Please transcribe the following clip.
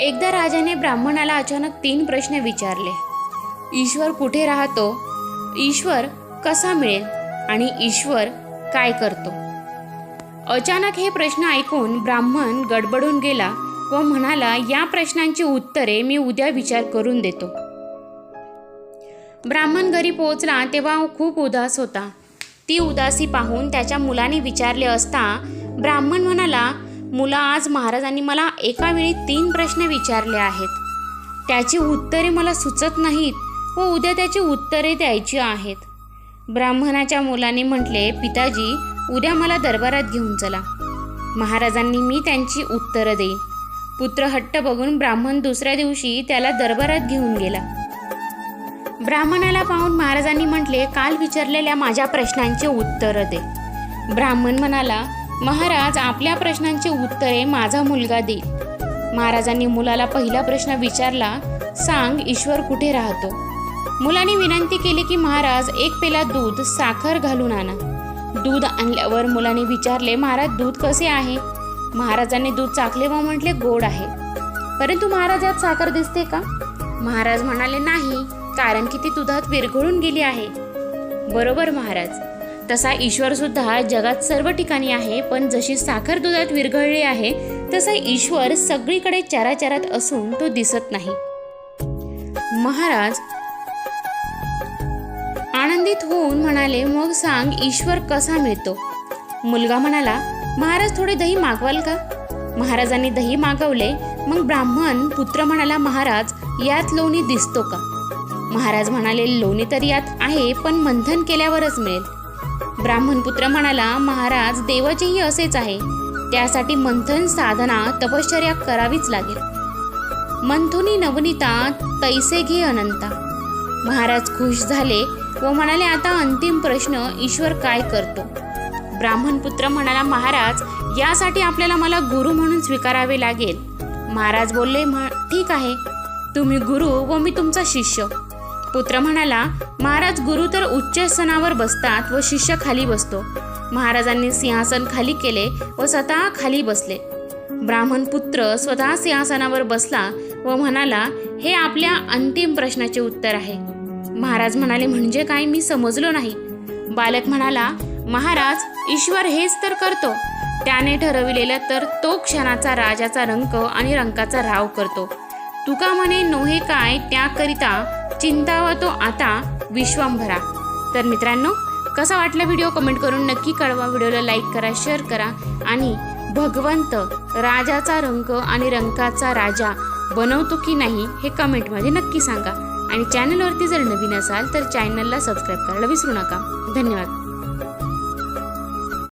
एकदा राजाने ब्राह्मणाला अचानक तीन प्रश्न विचारले. ईश्वर कुठे राहतो? ईश्वर कसा मिळेल? आणि ईश्वर काय करतो? अचानक हे प्रश्न ऐकून ब्राह्मण गडबडून गेला व म्हणाला या प्रश्नांची उत्तरे मी उद्या विचार करून देतो. ब्राह्मण घरी पोहोचला तेव्हा खूप उदास होता. ती उदासी पाहून त्याच्या मुलाने विचारले असता ब्राह्मण म्हणाला मुलं आज महाराजांनी मला एका वेळी तीन प्रश्न विचारले आहेत. त्याची उत्तरे मला सुचत नाहीत व उद्या त्याची उत्तरे द्यायची आहेत. ब्राह्मणाच्या मुलाने म्हटले पिताजी उद्या मला दरबारात घेऊन चला. महाराजांनी मी त्यांची उत्तरं देईन. पुत्र हट्ट बघून ब्राह्मण दुसऱ्या दिवशी त्याला दरबारात घेऊन गेला. ब्राह्मणाला पाहून महाराजांनी म्हटले काल विचारलेल्या माझ्या प्रश्नांचे उत्तरं दे. ब्राह्मण म्हणाला महाराज आपल्या प्रश्नांची उत्तरे माझा मुलगा देईल. महाराजांनी मुलाला पहिला प्रश्न विचारला सांग ईश्वर कुठे राहतो? मुलाने विनंती केली की महाराज एक पेला दूध साखर घालून आणा. दूध आणल्यावर मुलाने विचारले महाराज दूध कसे आहे? महाराजांनी दूध चाकले व म्हटले गोड आहे. परंतु महाराजात साखर दिसते का? महाराज म्हणाले नाही कारण की ती दुधात विरघळून गेली आहे. बरोबर महाराज. तसा ईश्वर सुद्धा जगात सर्व ठिकाणी आहे पण जशी साखर दुधात विरघळली आहे तसा ईश्वर सगळीकडे चराचरात असून तो दिसत नाही. महाराज आनंदित होऊन म्हणाले मग सांग ईश्वर कसा मिळतो? मुलगा म्हणाला महाराज थोडे दही मागवाल का? महाराजांनी दही मागवले. मग ब्राह्मण पुत्र म्हणाला महाराज यात लोणी दिसतो का? महाराज म्हणाले लोणी तर यात आहे पण मंथन केल्यावरच मिळेल. ब्राह्मण पुत्र म्हणाला महाराज देवाचेही असेच आहे. त्यासाठी मंथन साधना तपश्चर्या करावीच लागेल. मंथुनी नवनीता तैसे घे अनंता. महाराज खुश झाले व म्हणाले आता अंतिम प्रश्न ईश्वर काय करतो? ब्राह्मण पुत्र म्हणाला महाराज यासाठी आपल्याला मला गुरु म्हणून स्वीकारावे लागेल. महाराज बोलले "म्ह- ठीक आहे. तुम्ही गुरु व मी तुमचा शिष्य. पुत्र म्हणाला महाराज गुरु तर उच्च सणावर बसतात व शिष्य खाली बसतो. महाराजांनी सिंहासन खाली केले व स्वतः खाली बसले. ब्राह्मण पुत्र स्वतः सिंहासनावर बसला व म्हणाला हे आपल्या अंतिम प्रश्नाचे उत्तर आहे. महाराज म्हणाले म्हणजे काय? मी समजलो नाही. बालक म्हणाला महाराज ईश्वर हेच तर करतो. त्याने ठरविलेला तर तो क्षणाचा राजाचा रंक आणि रंकाचा राव करतो. तुका म्हणे नोहे काय त्याकरिता चिंतावा तो आता विश्वंभरा. तर मित्रांनो कसा वाटला व्हिडिओ कमेंट करून नक्की कळवा. व्हिडिओला लाईक करा शेअर करा आणि भगवंत राजाचा रंग आणि रंगाचा राजा बनवतो की नाही हे कमेंटमध्ये नक्की सांगा. आणि चॅनलवरती जर नवीन असाल तर चॅनलला सबस्क्राईब करायला विसरू नका. धन्यवाद.